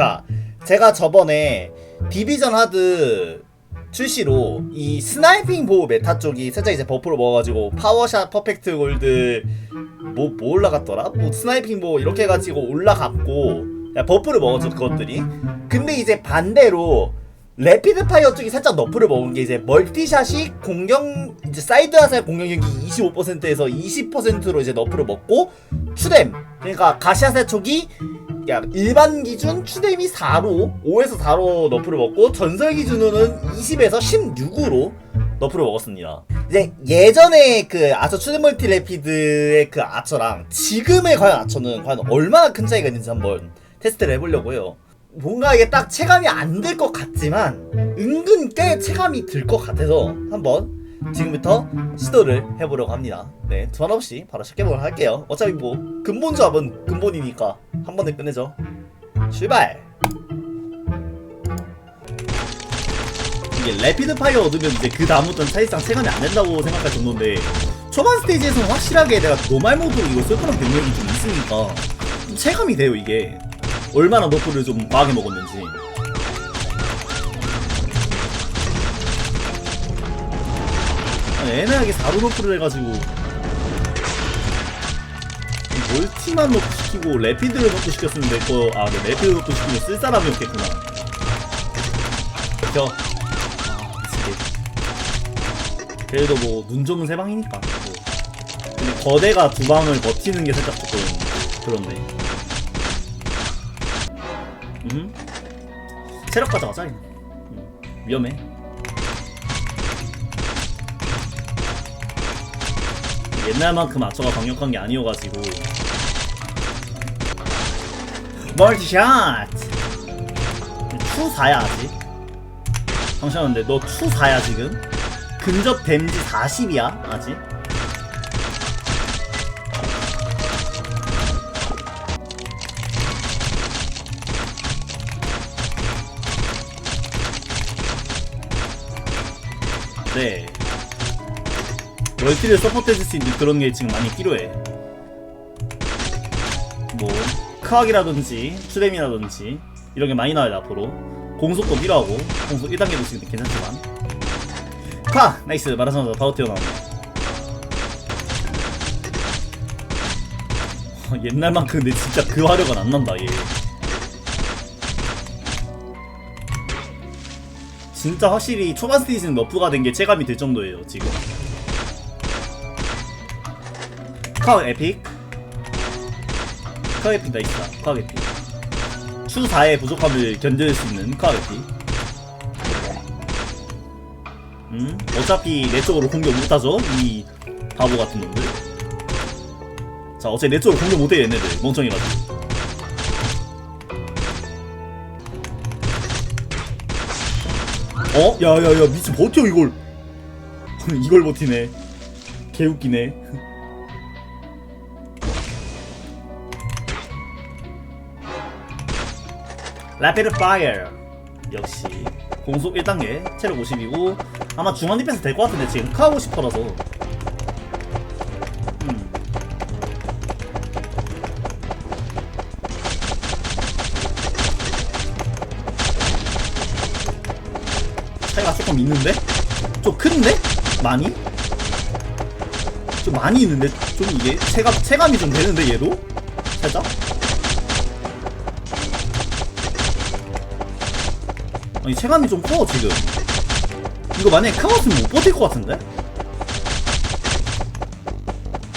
자, 제가 저번에 디비전 하드 출시로 이 스나이핑 보호 메타 쪽이 살짝 이제 버프로 먹어가지고 파워샷 퍼펙트 골드 뭐, 뭐 올라갔더라? 뭐 스나이핑 보호 이렇게 해가지고 올라갔고 야, 버프를 먹었죠 그것들이 근데 이제 반대로 레피드 파이어 쪽이 살짝 너프를 먹은 게 이제 멀티샷이 공격 이제 사이드 화살 공격력이 25%에서 20%로 이제 너프를 먹고 추뎀 그러니까 가시아세 쪽이 야 일반 기준 추뎀이 4로 5에서 4로 너프를 먹고 전설 기준으로는 20에서 16으로 너프를 먹었습니다. 이제 예전에 그 아처 추뎀 멀티 레피드의 그 아처랑 지금의 과연 아처는 과연 얼마나 큰 차이가 있는지 한번 테스트를 해보려고 해요. 뭔가 이게 딱 체감이 안 될 것 같지만 은근 꽤 체감이 들 것 같아서 한번 지금부터 시도를 해보려고 합니다. 네, 두말 없이 바로 시작해보도록 할게요. 어차피 뭐 근본 조합은 근본이니까 한 번에 끝내죠. 출발! 이게 레피드 파이어 얻으면 이제 그 다음부터는 사실상 체감이 안 된다고 생각할 정도인데 초반 스테이지에서는 확실하게 내가 노말 모드로 이거 쓸 거란 능력이 좀 있으니까 좀 체감이 돼요 이게 얼마나 너프를 좀 과하게 먹었는지 애매하게 4로 너프를 해가지고. 멀티만 너프 시키고 레피드를 너프 시켰으면 될거 아, 네, 레피드 너프 시키고 쓸 사람이 없겠구나. 저 아, 미치겠 그래도 뭐 눈 좋은 세 방이니까. 뭐. 근데 거대가 두 방을 버티는 게 살짝 조금 그렇네. 음? 체력 가져가자 음, 위험해 옛날만큼 아처가 강력한 게 아니어가지고 멀티샷 추 4야 아직 잠시만 근데 너추 4야 지금? 근접 댐지 40이야 아직? 네 멀티를 서포트해줄 수 있는 그런 게 지금 많이 필요해. 뭐 크악이라든지 추뎀이라든지 이런 게 많이 나와요 앞으로. 공속도 필요하고 공속 1단계도 지금 괜찮지만. 카! 나이스! 말하자마자 바로 튀어나오네 어, 옛날만큼 근데 진짜 그 화력은 안 난다 얘. 진짜 확실히 초반 스테이지는 너프가 된 게 체감이 될 정도예요 지금 카우 에픽? 카우 에픽 나이스다 카우 에픽. 추 4의 부족함을 견딜 수 있는 카우 에픽. 음? 어차피 내 쪽으로 공격 못하죠? 이 바보 같은 놈들. 자 어차피 내 쪽으로 공격 못해 얘네들. 멍청이가지고 어? 야야야 미친 버텨 이걸. 이걸 버티네. 개웃기네 라피드 파이어 역시 공속 1단계 체력 50이고 아마 중앙 디펜스 될 것 같은데 지금 카고 싶어라서 음. 차이가 조금 있는데? 좀 큰데? 많이? 좀 많이 있는데 좀 이게 체감, 체감이 좀 되는데 얘도? 살짝? 아니 체감이 좀 커 지금 이거 만약에 카오스는 못 버틸 것 같은데?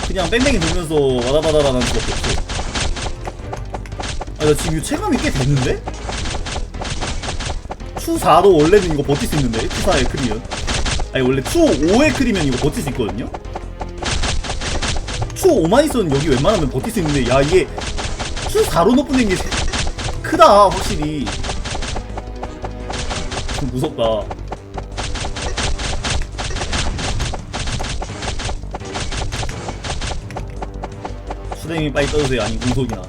그냥 뺑뺑이 돌면서 와다바다라는 수밖에 없어 아나 지금 체감이 꽤 됐는데? 추4도 원래는 이거 버틸 수 있는데 추4에 크리면 아니 원래 추5에 크리면 이거 버틸 수 있거든요? 추5만 있어는 여기 웬만하면 버틸 수 있는데 야 이게 추4로 높은 게 크다 확실히 좀 무섭다. 수댕이 빨리 떠주세요. 아니 공속이나.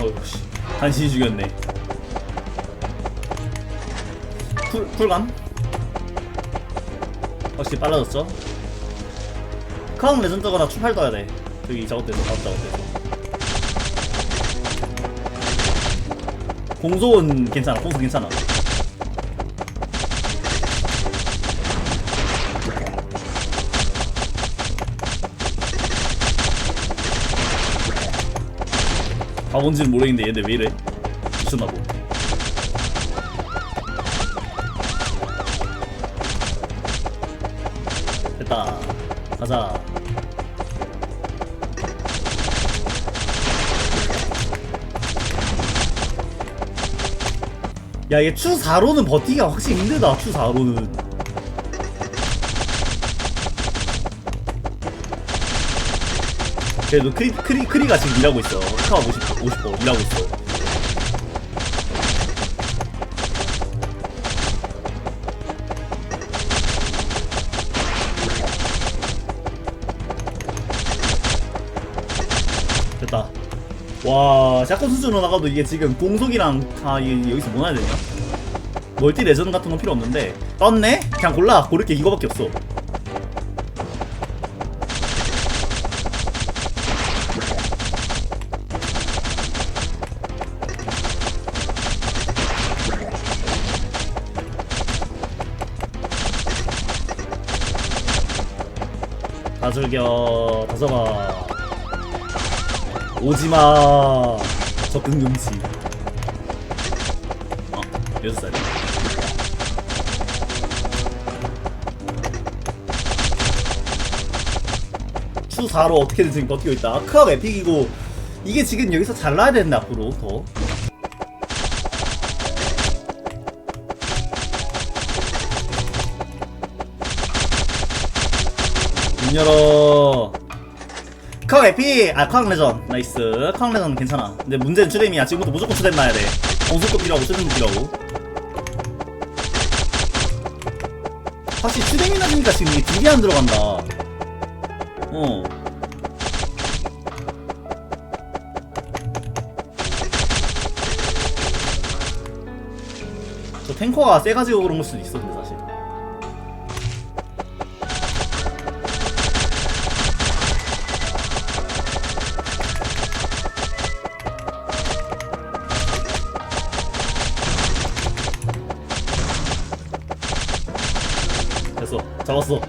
어휴 씨. 간신히 죽였네. 쿨, 쿨감? 확실히 빨라졌죠? 크라운 레전드거나 추팔 떠야 돼 저기 작업대에서 다음 작업대에서. 공소은 괜찮아 공소 괜찮아. 다 뭔지는 모르겠는데 얘네 왜 이래? 미쳤나보. 됐다. 가자 야 얘 추 4로는 버티기가 확실히 힘들다 추 4로는. 그래도 크리, 크리, 크리가 지금 일하고 있어. 스카 50, 50% 일하고 있어. 됐다 와 샷건 수준으로 나가도 이게 지금 공속이랑 아 이게 여기서 뭐 해야 되냐? 멀티 레전 같은 건 필요 없는데. 떴네? 그냥 골라. 고를 게 이거밖에 없어. 다 즐겨 다 잡아 오지마. 접근 금지. 어 여섯 살추 4로 어떻게든 지금 버티고 있다. 크압 에픽이고 이게 지금 여기서 잘 나야 되는데 앞으로 더. 문 열어 카운 에피. 아 카운 레전. 나이스. 카운 레전 괜찮아. 근데 문제는 추뎀이야. 지금부터 무조건 추뎀 나야 돼. 공속도 필요하고 추뎀도 필요하고. 확실히 추뎀이 나니까 지금 이게 딜이 안 들어간다. 어. 저 탱커가 세가지고 그런 걸 수도 있어 근데 잡았어.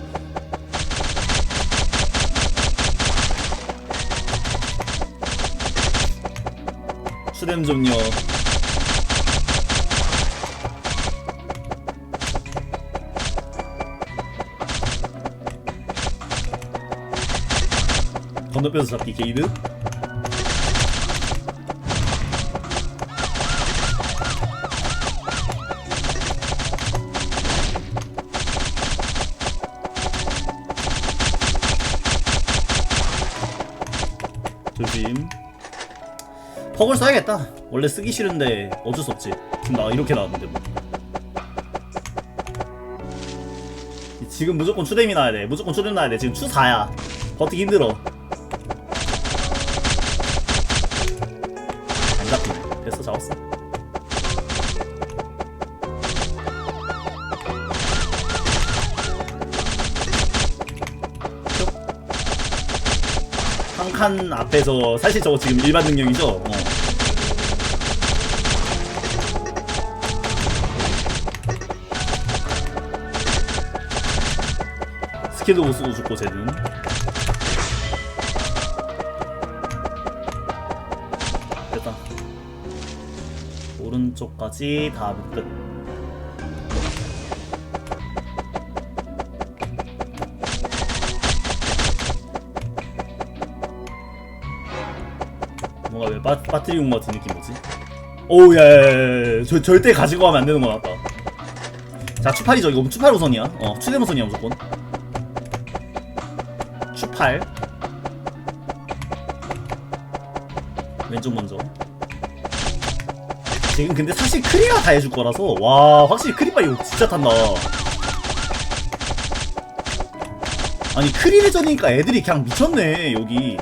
수렴 좀요 건너편에서 잡기 게이드 조심 퍽을 써야겠다. 원래 쓰기 싫은데 어쩔 수 없지. 지금 나 이렇게 나왔는데 뭐. 지금 무조건 추뎀이 나야 돼. 무조건 추뎀 나야 돼. 지금 추 4야. 버티기 힘들어 칸 앞에서 사실 저거 지금 일반 능력이죠? 어. 스킬도 못 쓰고 죽고 쟤는 됐다 오른쪽까지 다 끝 바, 바트리용 같은 느낌 뭐지? 오우 야야야야 저 절대 가지고 가면 안 되는 거 같다. 자 추팔이죠. 이거 추팔 우선이야. 어 추대 우선이야 무조건. 추팔. 왼쪽 먼저. 지금 근데 사실 크리가 다 해줄 거라서. 와 확실히 크리빠 이거 진짜 탄다. 아니 크리 레전이니까 애들이 그냥 미쳤네 여기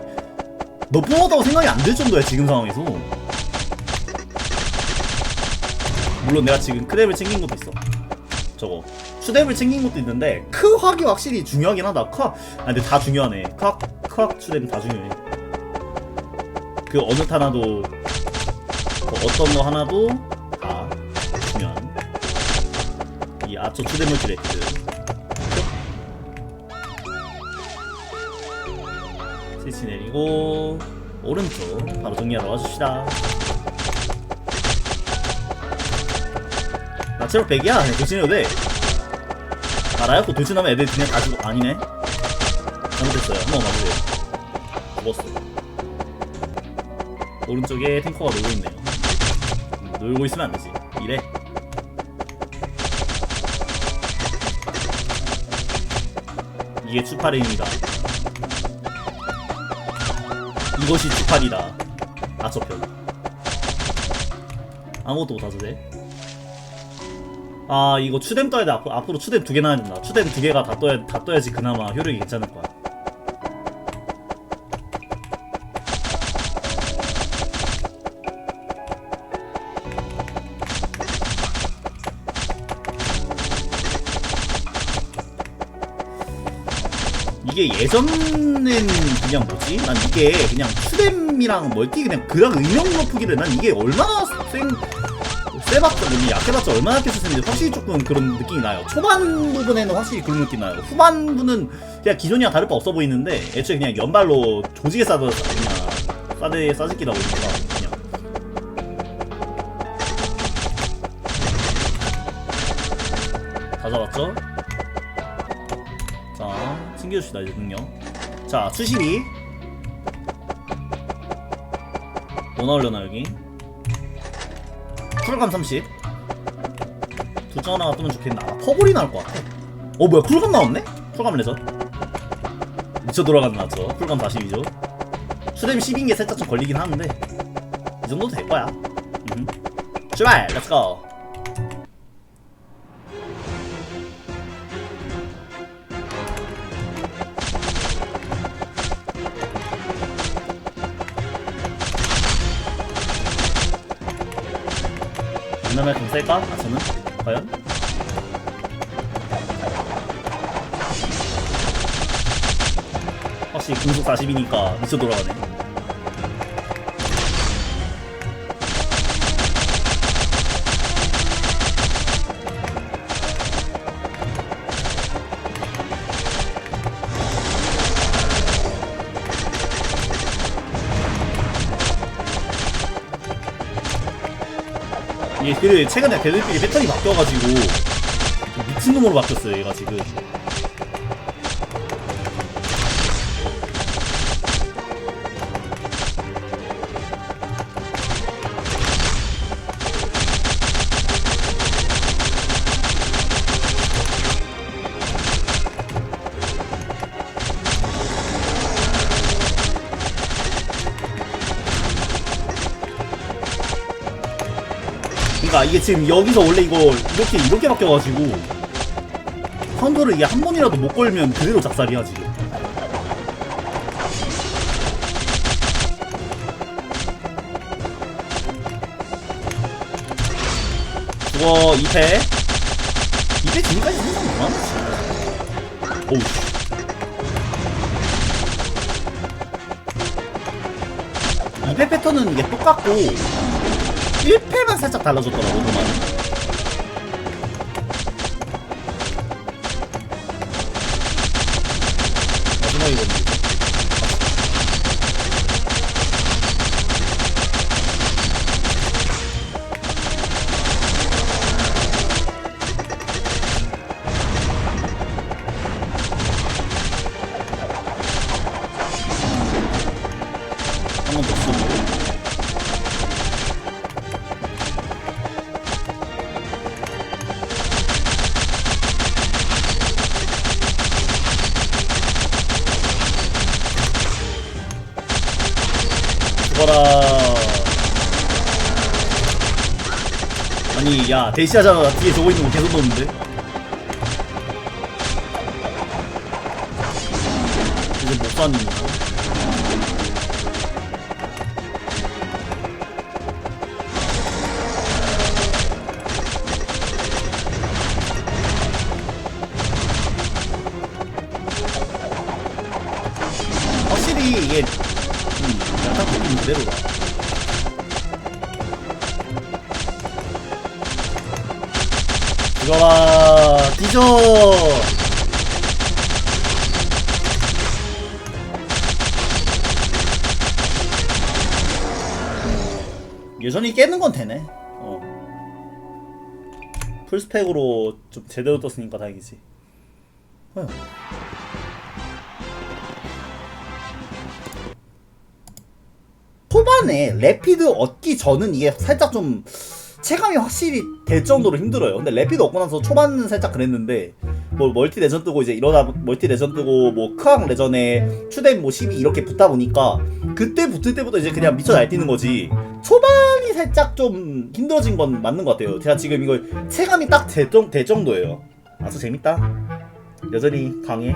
너프하다고 생각이 안들 정도야 지금 상황에서. 물론 내가 지금 크랩을 챙긴 것도 있어. 저거. 추뎀을 챙긴 것도 있는데 크확이 확실히 중요하긴 하다. 크확. 아 근데 다 중요하네. 크확 크확 추뎀 다 중요해. 그 어느 하나도 그 어떤 거 하나도 다 중요한. 이 아초 추뎀 멀티렉트 스위치 내리고 오른쪽 바로 정리하러 와줍시다. 나 체력 100이야. 그냥 돌진해도 돼. 알아요? 그 돌진하면 애들 그냥 다 죽어 아니네. 잘못했어요. 한번 봐주세요. 죽었어. 오른쪽에 탱커가 놀고 있네요. 음, 놀고 있으면 안 되지. 이래. 이게 추파림이다 이것이 추파리다. 아저편. 아무것도 못하죠 돼 아 이거 추뎀 떠야 돼. 앞으로, 추뎀 두 개 나야 된다. 추뎀 두 개가 다 떠야 다 떠야지 그나마 효력이 괜찮을 거야 이게 예전엔 그냥 뭐지? 난 이게 그냥 추뎀이랑 멀티 그냥 그냥 의명 높이기를 난 이게 얼마나 쌩 세봤자 뭐 약해봤자 얼마나 약했었는지 확실히 조금 그런 느낌이 나요. 초반 부분에는 확실히 그런 느낌 나요. 후반부는 그냥 기존이랑 다를 바 없어 보이는데 애초에 그냥 연발로 조직에 싸도 그냥 싸대 싸짓기다 보니까 자 챙겨줍시다 이제 능력. 자 수십이. 뭐 나오려나 여기? 쿨감 30 둘중 하나가 뜨면 좋겠는데 아 퍼블이 나올 것 같아. 어 뭐야 쿨감 나왔네? 쿨감 레저 미쳐 돌아가는 나죠 쿨감 40이죠. 수뎀 10인 게 살짝 좀 걸리긴 하는데 이 정도도 될 거야. 음. 출발! 렛츠고 만나면 좀 셀까? 아 저는? 과연? 확실히 공속 40이니까 미쳐 돌아가네 이게 그 최근에 걔들끼리 패턴이 바뀌어가지고 미친놈으로 바뀌었어요 얘가 지금 그러니까 이게 지금 여기서 원래 이거 이렇게 이렇게 바뀌어가지고 카운터를 이게 한 번이라도 못 걸면 그대로 작살이야 지금. 그거 2패. 2패 지금까지 생각 뭐하나 오우 씨. 이패 패턴은 이게 똑같고 1패만 살짝 달라졌더라고 그만 마지막 이거든요. 한번더 쓰고 야 대시하잖아 나 뒤에 저거 있는 거 계속 보는데? 이제 못 사니 여전히 깨는 건 되네. 어. 풀스펙으로 좀 제대로 떴으니까 다행이지. 어휴. 초반에 레피드 얻기 전은 이게 살짝 좀 체감이 확실히 될 정도로 힘들어요. 근데 레피드 얻고 나서 초반은 살짝 그랬는데 뭐 멀티 레전 뜨고 이제 이러다 멀티 레전 뜨고 뭐 크앙 레전에 추뎀 뭐12 이렇게 붙다 보니까 그때 붙을 때부터 이제 그냥 미쳐 날뛰는 거지. 초반이 살짝 좀 힘들어진 건 맞는 것 같아요. 제가 지금 이걸 체감이 딱될 정도예요. 아주 재밌다. 여전히 강해.